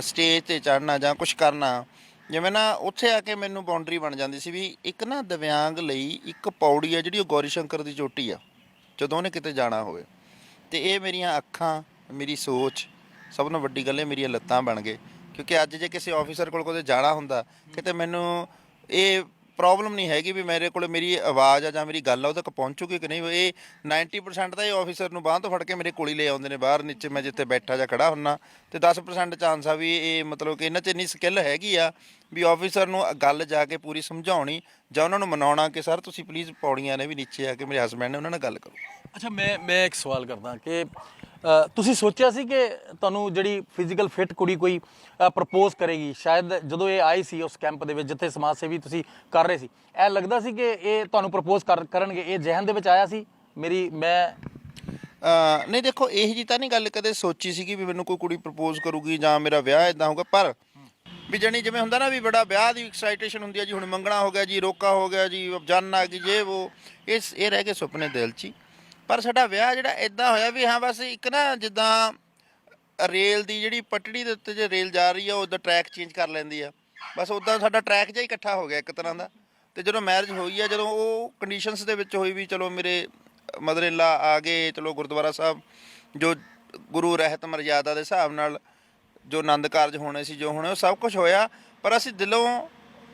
ਸਟੇਜ ਤੇ ਚੜ੍ਹਨਾ ਜਾਂ ਕੁਝ ਕਰਨਾ ਜਿਵੇਂ ਨਾ ਉੱਥੇ ਆ ਕੇ ਮੈਨੂੰ ਬਾਉਂਡਰੀ ਬਣ ਜਾਂਦੀ ਸੀ ਵੀ ਇੱਕ ਨਾ ਦਿਵਿਆਂਗ ਲਈ ਇੱਕ ਪੌੜੀ ਆ ਜਿਹੜੀ ਉਹ ਗੌਰੀ ਸ਼ੰਕਰ ਦੀ ਚੋਟੀ ਆ, ਜਦੋਂ ਉਹਨੇ ਕਿਤੇ ਜਾਣਾ ਹੋਵੇ। ਤੇ ਇਹ ਮੇਰੀਆਂ ਅੱਖਾਂ, ਮੇਰੀ ਸੋਚ, ਸਭ ਤੋਂ ਵੱਡੀ ਗੱਲ ਇਹ ਮੇਰੀਆਂ ਲੱਤਾਂ ਬਣ ਗਏ। ਕਿਉਂਕਿ ਅੱਜ ਜੇ ਕਿਸੇ ਆਫੀਸਰ ਕੋਲ ਕੋਤੇ ਜਾਣਾ ਹੁੰਦਾ, ਕਿਤੇ ਮੈਨੂੰ ਇਹ ਪ੍ਰੋਬਲਮ ਨਹੀਂ ਹੈਗੀ ਵੀ ਮੇਰੇ ਕੋਲ ਮੇਰੀ ਆਵਾਜ਼ ਆ ਜਾਂ ਮੇਰੀ ਗੱਲ ਆ, ਉਹ ਤੱਕ ਪਹੁੰਚੂਗੀ ਕਿ ਨਹੀਂ? ਇਹ 90% ਤਾਂ ਇਹ ਆਫੀਸਰ ਨੂੰ ਬਾਹਾਂ ਤੋਂ ਫੜ ਕੇ ਮੇਰੇ ਕੋਲ ਹੀ ਲੈ ਆਉਂਦੇ ਨੇ ਬਾਹਰ, ਨੀਚੇ ਮੈਂ ਜਿੱਥੇ ਬੈਠਾ ਜਾਂ ਖੜਾ ਹੁੰਨਾ। ਤੇ 10% ਚਾਂਸ ਆ ਵੀ ਇਹ ਮਤਲਬ ਕਿ ਇਹਨਾਂ 'ਚ ਇੰਨੀ ਸਕਿੱਲ ਹੈਗੀ ਆ ਵੀ ਆਫੀਸਰ ਨੂੰ ਗੱਲ ਜਾ ਕੇ ਪੂਰੀ ਸਮਝਾਉਣੀ ਜਾਂ ਉਹਨਾਂ ਨੂੰ ਮਨਾਉਣਾ ਕਿ, ਸਰ, ਤੁਸੀਂ ਪਲੀਜ਼ ਪੌੜੀਆਂ ਨੇ ਵੀ ਨੀਚੇ ਆ ਕੇ ਮੇਰੇ ਹਸਬੰਡ ਨੇ ਉਹਨਾਂ ਨਾਲ ਗੱਲ ਕਰੋ। ਅੱਛਾ, ਮੈਂ ਮੈਂ ਇੱਕ ਸਵਾਲ ਕਰਦਾ ਕਿ ਤੁਸੀਂ ਸੋਚਿਆ ਸੀ ਕਿ ਤੁਹਾਨੂੰ ਜਿਹੜੀ ਫਿਜ਼ੀਕਲ ਫਿਟ ਕੁੜੀ ਕੋਈ ਪ੍ਰਪੋਜ਼ ਕਰੇਗੀ? ਸ਼ਾਇਦ ਜਦੋਂ ਇਹ ਆਈ ਸੀ ਉਸ ਕੈਂਪ ਦੇ ਵਿੱਚ, ਜਿੱਥੇ ਸਮਾਜ ਸੇਵੀ ਤੁਸੀਂ ਕਰ ਰਹੇ ਸੀ ਇਹ ਲੱਗਦਾ ਸੀ ਕਿ ਇਹ ਤੁਹਾਨੂੰ ਪ੍ਰਪੋਜ਼ ਕਰਨਗੇ? ਇਹ ਜ਼ਿਹਨ ਦੇ ਵਿੱਚ ਆਇਆ ਸੀ? ਮੇਰੀ, ਮੈਂ ਨਹੀਂ ਦੇਖੋ, ਇਹ ਜੀ ਤਾਂ ਨਹੀਂ ਗੱਲ ਕਦੇ ਸੋਚੀ ਸੀ ਕਿ ਵੀ ਮੈਨੂੰ ਕੋਈ ਕੁੜੀ ਪ੍ਰਪੋਜ਼ ਕਰੂਗੀ ਜਾਂ ਮੇਰਾ ਵਿਆਹ ਇਦਾਂ ਹੋਊਗਾ, ਪਰ ਵੀ ਜਣੀ ਜਿਵੇਂ ਹੁੰਦਾ ਨਾ ਵੀ ਬੜਾ ਵਿਆਹ ਦੀ ਐਕਸਾਈਟੇਸ਼ਨ ਹੁੰਦੀ ਹੈ ਜੀ, ਹੁਣ ਮੰਗਣਾ ਹੋ ਗਿਆ ਜੀ, ਰੋਕਾ ਹੋ ਗਿਆ ਜੀ, ਜਾਨ ਆ ਗਈ ਜੇ ਉਹ ਇਹ ਇਹ ਰਹਿ ਕੇ ਸੁਪਨੇ ਦਿਲ 'ਚ ਹੀ। ਪਰ ਸਾਡਾ ਵਿਆਹ ਜਿਹੜਾ ਇਦਾਂ ਹੋਇਆ ਵੀ ਹਾਂ ਬਸ ਇੱਕ ਨਾ ਜਿੱਦਾਂ ਰੇਲ ਦੀ ਜਿਹੜੀ ਪਟੜੀ ਦੇ ਉੱਤੇ ਜੇ ਰੇਲ ਜਾ ਰਹੀ ਆ ਉਹਦਾ ਟਰੈਕ ਚੇਂਜ ਕਰ ਲੈਂਦੀ ਆ। ਬਸ ਉਦਾਂ ਸਾਡਾ ਟਰੈਕ ਜਿਹਾ ਹੀ ਇਕੱਠਾ ਹੋ ਗਿਆ ਇੱਕ ਤਰ੍ਹਾਂ ਦਾ। ਤੇ ਜਦੋਂ ਮੈਰਿਜ ਹੋਈ ਆ, ਜਦੋਂ ਉਹ ਕੰਡੀਸ਼ਨਸ ਦੇ ਵਿੱਚ ਹੋਈ ਵੀ ਚਲੋ ਮੇਰੇ ਮਦਰ ਇਨ ਆ ਗਏ, ਚਲੋ ਗੁਰਦੁਆਰਾ ਸਾਹਿਬ, ਜੋ ਗੁਰੂ ਰਹਿਤ ਮਰਜ਼ਾਦਾ ਦੇ ਹਿਸਾਬ ਨਾਲ ਜੋ ਆਨੰਦ ਕਾਰਜ ਹੋਣੇ ਸੀ, ਜੋ ਹੋਣੇ, ਉਹ ਸਭ ਕੁਝ ਹੋਇਆ। ਪਰ ਅਸੀਂ ਦਿਲੋਂ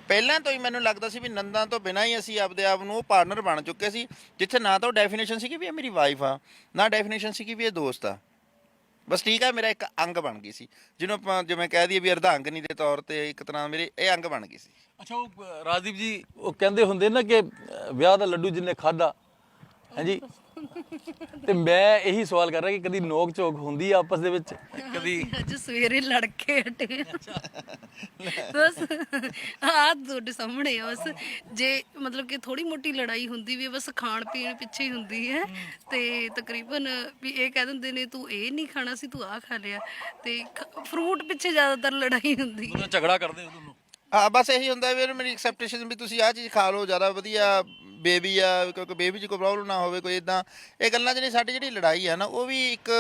ਪਹਿਲਾਂ ਤੋਂ ਹੀ ਮੈਨੂੰ ਲੱਗਦਾ ਸੀ ਵੀ ਨੰਦਾਂ ਤੋਂ ਬਿਨਾਂ ਹੀ ਅਸੀਂ ਆਪਦੇ ਆਪ ਨੂੰ ਉਹ ਪਾਰਟਨਰ ਬਣ ਚੁੱਕੇ ਸੀ ਜਿੱਥੇ ਨਾ ਤਾਂ ਉਹ ਡੈਫੀਨੇਸ਼ਨ ਸੀ ਕਿ ਵੀ ਇਹ ਮੇਰੀ ਵਾਈਫ ਆ ਨਾ ਡੈਫੀਨੇਸ਼ਨ ਸੀ ਕਿ ਵੀ ਇਹ ਦੋਸਤ ਆ। ਬਸ ਠੀਕ ਆ ਮੇਰਾ ਇੱਕ ਅੰਗ ਬਣ ਗਈ ਸੀ। ਜਿਹਨੂੰ ਆਪਾਂ ਜਿਵੇਂ ਕਹਿ ਦਈਏ ਵੀ ਅਰਧਾਂਗਨੀ ਦੇ ਤੌਰ ਤੇ ਇੱਕ ਤਰ੍ਹਾਂ ਮੇਰੇ ਇਹ ਅੰਗ ਬਣ ਗਈ ਸੀ। ਅੱਛਾ ਉਹ ਅ, ਰਾਜਦੀਪ ਜੀ ਉਹ ਕਹਿੰਦੇ ਹੁੰਦੇ ਨਾ ਕਿ ਅ, ਵਿਆਹ ਦਾ ਲੱਡੂ ਜਿੰਨੇ ਖਾਦਾ ਹਾਂਜੀ ਤੇ ਮੈਂ ਇਹੀ ਸਵਾਲ ਕਰ ਰਿਹਾ ਕਿ ਕਦੀ ਨੋਕ ਝੋਕ ਹੁੰਦੀ ਆ ਆਪਸ ਦੇ ਵਿੱਚ? ਕਦੀ। ਅੱਜ ਸਵੇਰੇ ਲੜ ਕੇ ਹਟੇ। ਬਸ ਆ ਤੁਹਾਡੇ ਸਾਹਮਣੇ ਆ ਬਸ। ਜੇ ਮਤਲਬ ਕਿ ਥੋੜੀ ਮੋਟੀ ਲੜਾਈ ਹੁੰਦੀ ਵੀ ਹੈ, ਬਸ ਖਾਣ ਪੀਣ ਪਿੱਛੇ ਹੀ ਹੁੰਦੀ ਹੈ। ਤੇ ਤਕਰੀਬਨ ਵੀ ਇਹ ਕਹਿ ਦਿੰਦੇ ਨੇ ਤੂੰ ਇਹ ਨਹੀਂ ਖਾਣਾ ਸੀ ਤੂੰ ਆ ਖਾ ਲਿਆ। ਤੇ ਫਰੂਟ ਪਿੱਛੇ ਜ਼ਿਆਦਾਤਰ ਲੜਾਈ ਹੁੰਦੀ ਹੈ। ਝਗੜਾ ਕਰਦੇ ਉਦੋਂ ਨੂੰ ਹਾਂ ਬਸ ਇਹੀ ਹੁੰਦਾ ਵੀ ਮੇਰੀ ਐਕਸੈਪਟੇਸ਼ਨ ਵੀ ਤੁਸੀਂ ਆਹ ਚੀਜ਼ ਖਾ ਲਓ ਜ਼ਿਆਦਾ ਵਧੀਆ ਬੇਬੀ ਆ ਕਿਉਂਕਿ ਬੇਬੀ 'ਚ ਕੋਈ ਪ੍ਰੋਬਲਮ ਨਾ ਹੋਵੇ ਕੋਈ ਇਦਾਂ ਇਹ ਗੱਲਾਂ 'ਚ ਨਹੀਂ ਸਾਡੀ ਜਿਹੜੀ ਲੜਾਈ ਆ ਨਾ ਉਹ ਵੀ ਇੱਕ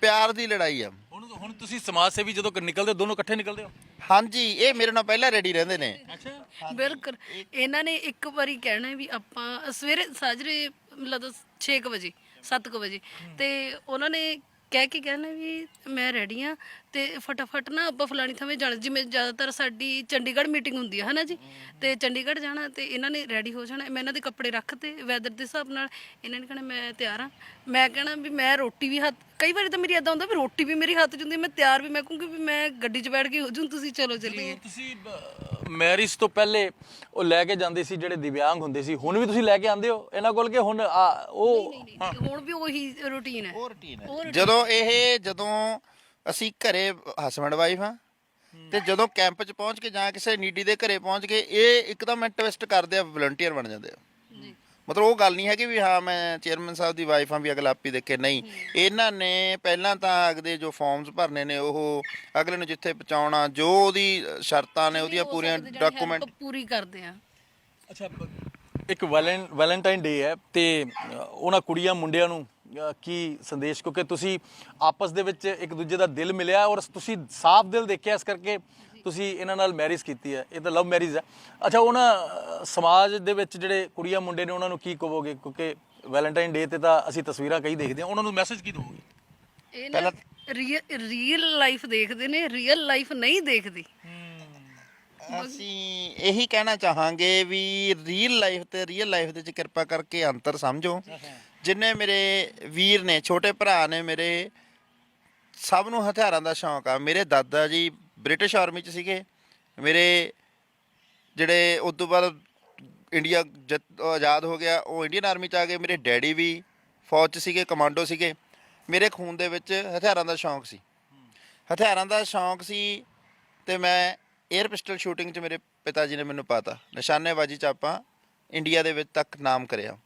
ਪਿਆਰ ਦੀ ਲੜਾਈ ਆ। ਹੁਣ ਹੁਣ ਤੁਸੀਂ ਸਮਾਜ ਸੇਵੀ ਜਦੋਂ ਕ- ਨਿਕਲਦੇ ਹੋ, ਦੋਨੋਂ ਇਕੱਠੇ ਨਿਕਲਦੇ ਹੋ? ਹਾਂਜੀ ਇਹ ਮੇਰੇ ਨਾਲ ਪਹਿਲਾਂ ਰੈਡੀ ਰਹਿੰਦੇ ਨੇ। ਅੱਛਾ। ਬਿਲਕੁਲ। ਇਹਨਾਂ ਨੇ ਇੱਕ ਵਾਰੀ ਕਹਿਣਾ ਵੀ ਆਪਾਂ ਸਵੇਰੇ ਸਾਜਰੇ ਮਤਲਬ 6 ਵਜੇ 7 ਵਜੇ। ਤੇ ਉਹਨਾਂ ਨੇ ਕਹਿ ਕੇ ਕਹਿਣਾ ਵੀ ਮੈਂ ਰੈਡੀ ਆ ਤੇ ਫਟਾਫਟ ਨਾ ਆਪਾਂ ਫਲਾਣੀ ਥਾਵੇਂ ਜਾਣਾ ਜਿਵੇਂ ਜ਼ਿਆਦਾਤਰ ਸਾਡੀ ਚੰਡੀਗੜ੍ਹ ਮੀਟਿੰਗ ਹੁੰਦੀ ਹੈ ਹਨਾ ਜੀ? ਤੇ ਚੰਡੀਗੜ੍ਹ ਜਾਣਾ ਤੇ ਇਹਨਾਂ ਨੇ ਰੈਡੀ ਹੋ ਜਾਣਾ। ਮੈਂ ਇਹਨਾਂ ਦੇ ਕੱਪੜੇ ਰੱਖਤੇ ਵੈਦਰ ਦੇ ਹਿਸਾਬ ਨਾਲ ਇਹਨਾਂ ਨੇ ਕਹਿਣਾ ਮੈਂ ਤਿਆਰ ਆ। ਮੈਂ ਕਹਿਣਾ ਵੀ ਮੈਂ ਰੋਟੀ ਵੀ ਹੱਥ ਕਈ ਵਾਰੀ ਤਾਂ ਮੇਰੀ ਇਦਾਂ ਹੁੰਦਾ ਵੀ ਰੋਟੀ ਵੀ ਮੇਰੀ ਹੱਥ 'ਚ ਹੁੰਦੀ ਮੈਂ ਤਿਆਰ ਵੀ ਮੈਂ ਕਹੂੰਗੀ ਵੀ ਮੈਂ ਗੱਡੀ 'ਚ ਬੈਠ ਕੇ ਹੋ ਜੂੰ ਤੁਸੀਂ ਚਲੋ ਚੱਲੀਏ। ਤੁਸੀਂ ਮੈਰਿਜ ਤੋਂ ਪਹਿਲੇ ਉਹ ਲੈ ਕੇ ਜਾਂਦੇ ਸੀ ਜਿਹੜੇ ਦਿਵਿਆਂਗ ਹੁੰਦੇ ਸੀ ਹੁਣ ਵੀ ਤੁਸੀਂ ਲੈ ਕੇ ਆਂਦੇ ਹੋ? ਇਹਨਾਂ ਕੋਲ ਕਿ ਹੁਣ ਆ, ਉਹ ਹੁਣ ਵੀ ਉਹੀ ਰੂਟੀਨ ਹੈ। ਉਹ ਰੁਟੀਨ ਹੈ। ਜਦੋਂ ਇਹ ਜਦੋਂ ਅਸੀਂ ਘਰੇ ਹਸਬੰਡ ਵਾਈਫ ਹਾਂ। ਤੇ ਜਦੋਂ ਕੈਂਪ 'ਚ ਪਹੁੰਚ ਕੇ ਜਾਂ ਕਿਸੇ ਨੀਡੀ ਦੇ ਘਰੇ ਪਹੁੰਚ ਕੇ ਇਹ ਇੱਕਦਮ ਇੰਟਰਸਟ ਕਰਦੇ ਆ ਵਲੰਟੀਅਰ ਬਣ ਜਾਂਦੇ ਆ। ਜੀ। ਮਤਲਬ ਉਹ ਗੱਲ ਨਹੀਂ ਹੈ ਕਿ ਵੀ ਹਾਂ ਮੈਂ ਚੇਅਰਮੈਨ ਸਾਹਿਬ ਦੀ ਵਾਈਫ ਹਾਂ ਵੀ ਅਗਲਾ ਆਪੀ ਦੇਖੇ। ਨਹੀਂ ਇਹਨਾਂ ਨੇ ਪਹਿਲਾਂ ਤਾਂ ਅਗਦੇ ਜੋ ਫਾਰਮਸ ਭਰਨੇ ਨੇ ਉਹ ਅਗਲੇ ਨੂੰ ਜਿੱਥੇ ਪਹੁੰਚਾਉਣਾ ਜੋ ਉਹਦੀ ਸ਼ਰਤਾਂ ਨੇ ਉਹਦੀਆਂ ਪੂਰੀਆਂ ਡਾਕੂਮੈਂਟ ਪੂਰੀ ਕਰਦੇ ਆ। ਅੱਛਾ ਇੱਕ ਵੈਲੈਂ ਵੈਲੈਂਟਾਈਨ ਡੇ ਹੈ ਤੇ ਉਹਨਾਂ ਕੁੜੀਆਂ ਮੁੰਡਿਆਂ ਨੂੰ ਕੀ ਸੰਦੇਸ਼? ਕਿਉਂਕਿ ਤੁਸੀਂ ਆਪਸ ਦੇ ਵਿੱਚ ਇੱਕ ਦੂਜੇ ਦਾ ਦਿਲ ਮਿਲਿਆ ਔਰ ਤੁਸੀਂ ਸਾਫ਼ ਦਿਲ ਦੇਖਿਆ ਇਸ ਕਰਕੇ ਤੁਸੀਂ ਇਹਨਾਂ ਨਾਲ ਮੈਰਿਜ ਕੀਤੀ ਹੈ। ਇਹ ਤਾਂ ਲਵ ਮੈਰਿਜ ਹੈ। ਅੱਛਾ ਉਹਨਾਂ ਸਮਾਜ ਦੇ ਵਿੱਚ ਜਿਹੜੇ ਕੁੜੀਆਂ ਮੁੰਡੇ ਨੇ ਉਹਨਾਂ ਨੂੰ ਕੀ ਕਹੋਗੇ? ਕਿਉਂਕਿ ਵੈਲੈਂਟਾਈਨ ਡੇ ਤੇ ਤਾਂ ਅਸੀਂ ਤਸਵੀਰਾਂ ਕਈ ਦੇਖਦੇ ਹਾਂ। ਉਹਨਾਂ ਨੂੰ ਮੈਸੇਜ ਕੀ ਦੋਗੇ ਇਹ ਨਾ ਰੀਅਲ ਲਾਈਫ ਦੇਖਦੇ ਨੇ ਰੀਅਲ ਲਾਈਫ ਨਹੀਂ ਦੇਖਦੇ। ਅਸੀਂ ਇਹੀ ਕਹਿਣਾ ਚਾਹਾਂਗੇ ਵੀ ਰੀਅਲ ਲਾਈਫ ਤੇ ਰੀਅਲ ਲਾਈਫ ਦੇ ਵਿੱਚ ਕਿਰਪਾ ਕਰਕੇ ਅੰਤਰ ਸਮਝੋ। ਜਿੰਨੇ ਮੇਰੇ ਵੀਰ ਨੇ, ਛੋਟੇ ਭਰਾ ਨੇ ਮੇਰੇ, ਸਭ ਨੂੰ ਹਥਿਆਰਾਂ ਦਾ ਸ਼ੌਂਕ ਆ। ਮੇਰੇ ਦਾਦਾ ਜੀ ਬ੍ਰਿਟਿਸ਼ ਆਰਮੀ 'ਚ ਸੀਗੇ। ਮੇਰੇ ਜਿਹੜੇ ਉਸ ਤੋਂ ਬਾਅਦ ਇੰਡੀਆ ਜਦ ਆਜ਼ਾਦ ਹੋ ਗਿਆ, ਉਹ ਇੰਡੀਅਨ ਆਰਮੀ 'ਚ ਆ ਗਏ। ਮੇਰੇ ਡੈਡੀ ਵੀ ਫੌਜ 'ਚ ਸੀਗੇ, ਕਮਾਂਡੋ ਸੀਗੇ। ਮੇਰੇ ਖੂਨ ਦੇ ਵਿੱਚ ਹਥਿਆਰਾਂ ਦਾ ਸ਼ੌਂਕ ਸੀ। ਹਥਿਆਰਾਂ ਦਾ ਸ਼ੌਂਕ ਸੀ ਤੇ ਮੈਂ 에ਅਰ ਪਿਸਟਲ ਸ਼ੂਟਿੰਗ 'ਚ ਮੇਰੇ ਪਿਤਾ ਜੀ ਨੇ ਮੈਨੂੰ ਪਾਤਾ। ਨਿਸ਼ਾਨੇਬਾਜ਼ੀ 'ਚ ਆਪਾਂ ਇੰਡੀਆ ਦੇ ਵਿੱਚ ਤੱਕ ਨਾਮ ਕਰਿਆ।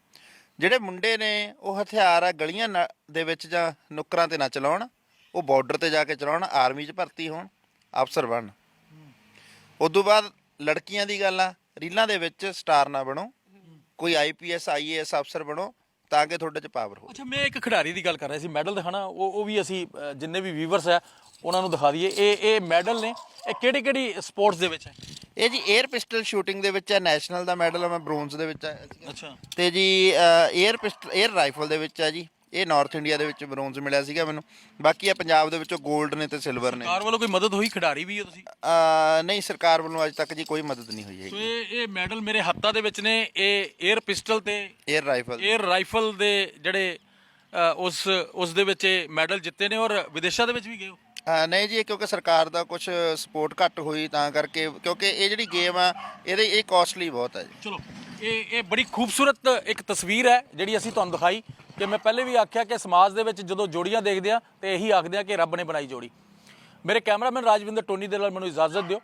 ਜਿਹੜੇ ਮੁੰਡੇ ਨੇ ਉਹ ਹਥਿਆਰ ਆ ਗਲੀਆਂ ਦੇ ਵਿੱਚ ਜਾਂ ਨੁੱਕਰਾਂ ਤੇ ਨਾ ਚਲਾਉਣ ਉਹ ਬਾਰਡਰ ਤੇ ਜਾ ਕੇ ਚਲਾਉਣ ਆਰਮੀ 'ਚ ਭਰਤੀ ਹੋਣ ਅਫਸਰ ਬਣਨ। ਉਦੋਂ ਬਾਅਦ ਲੜਕੀਆਂ ਦੀ ਗੱਲ ਆ ਰੀਲਾਂ ਦੇ ਵਿੱਚ ਸਟਾਰ ਨਾ ਬਣੋ ਕੋਈ ਆਈਪੀਐਸ ਆਈਏਐਸ ਅਫਸਰ ਬਣੋ ਤਾਂ ਕਿ ਤੁਹਾਡੇ 'ਚ ਪਾਵਰ ਹੋ ਅੱਛਾ ਮੈਂ ਇੱਕ ਖਿਡਾਰੀ ਦੀ ਗੱਲ ਕਰ ਰਿਹਾ ਸੀ ਮੈਡਲ ਦਿਖਾਣਾ ਉਹ ਉਹ ਵੀ ਅਸੀਂ ਅ, ਜਿੰਨੇ ਵੀ ਵੀਵਰਸ ਹੈ ਉਹਨਾਂ ਨੂੰ ਦਿਖਾ ਦਈਏ। ਇਹ ਇਹ ਮੈਡਲ ਨੇ। ਇਹ ਕਿਹੜੀ ਕਿਹੜੀ ਸਪੋਰਟਸ ਦੇ ਵਿੱਚ ਹੈ? ਇਹ ਜੀ 에ਅਰ ਪਿਸਟਲ ਸ਼ੂਟਿੰਗ ਦੇ ਵਿੱਚ ਹੈ। ਨੈਸ਼ਨਲ ਦਾ ਮੈਡਲ ਹੈ। ਮੈਂ ਬ੍ਰੌਂਜ਼ ਦੇ ਵਿੱਚ ਹੈ ਅੱਛਾ। ਤੇ ਜੀ 에ਅਰ ਪਿਸਟਲ 에ਅਰ ਰਾਈਫਲ ਦੇ ਵਿੱਚ ਹੈ ਜੀ। ਇਹ ਨਾਰਥ ਇੰਡੀਆ ਦੇ ਵਿੱਚ ਬ੍ਰੌਂਜ਼ ਮਿਲਿਆ ਸੀਗਾ ਮੈਨੂੰ। ਬਾਕੀ ਆ ਪੰਜਾਬ ਦੇ ਵਿੱਚੋਂ 골ਡ ਨੇ ਤੇ ਸਿਲਵਰ ਨੇ। ਸਰਕਾਰ ਵੱਲੋਂ ਕੋਈ ਮਦਦ ਹੋਈ? ਖਿਡਾਰੀ ਵੀ ਹੋ ਤੁਸੀਂ? ਨਹੀਂ ਸਰਕਾਰ ਵੱਲੋਂ ਅੱਜ ਤੱਕ ਜੀ ਕੋਈ ਮਦਦ ਨਹੀਂ ਹੋਈ ਹੈ ਸੋ ਇਹ ਮੈਡਲ ਮੇਰੇ ਹੱਥਾਂ ਦੇ ਵਿੱਚ ਨੇ। ਇਹ 에ਅਰ ਪਿਸਟਲ ਤੇ 에ਅਰ ਰਾਈਫਲ 에ਅਰ ਰਾਈਫਲ ਦੇ ਜਿਹੜੇ ਅ, ਉਸ ਉਸ ਦੇ ਵਿੱਚ ਇਹ ਮੈਡਲ ਜਿੱਤੇ ਨੇ ਔਰ ਵਿਦੇਸ਼ਾਂ ਦੇ ਵਿੱਚ ਵੀ ਗਏ ਹੋ? ਨਹੀਂ ਜੀ ਕਿਉਂਕਿ ਸਰਕਾਰ ਦਾ ਕੁਝ ਸਪੋਰਟ ਘੱਟ ਹੋਈ ਤਾਂ ਕਰਕੇ ਕਿਉਂਕਿ ਇਹ ਜਿਹੜੀ ਗੇਮ ਆ ਇਹਦੇ ਇਹ ਕਾਸਟਲੀ ਬਹੁਤ ਹੈ ਜੀ। ਚਲੋ ਇਹ ਇਹ ਬੜੀ ਖੂਬਸੂਰਤ ਇੱਕ ਤਸਵੀਰ ਹੈ ਜਿਹੜੀ ਅਸੀਂ ਤੁਹਾਨੂੰ ਦਿਖਾਈ ਕਿ ਮੈਂ ਪਹਿਲੇ ਵੀ ਆਖਿਆ ਕਿ ਸਮਾਜ ਦੇ ਵਿੱਚ ਜਦੋਂ ਜੋੜੀਆਂ ਦੇਖਦੇ ਆ ਤੇ ਇਹੀ ਆਖਦੇ ਆ ਕਿ ਰੱਬ ਨੇ ਬਣਾਈ ਜੋੜੀ। ਮੇਰੇ ਕੈਮਰਾਮੈਨ ਰਾਜਵਿੰਦਰ ਟੋਨੀ ਦੇ ਨਾਲ ਮੈਨੂੰ ਇਜਾਜ਼ਤ ਦਿਓ।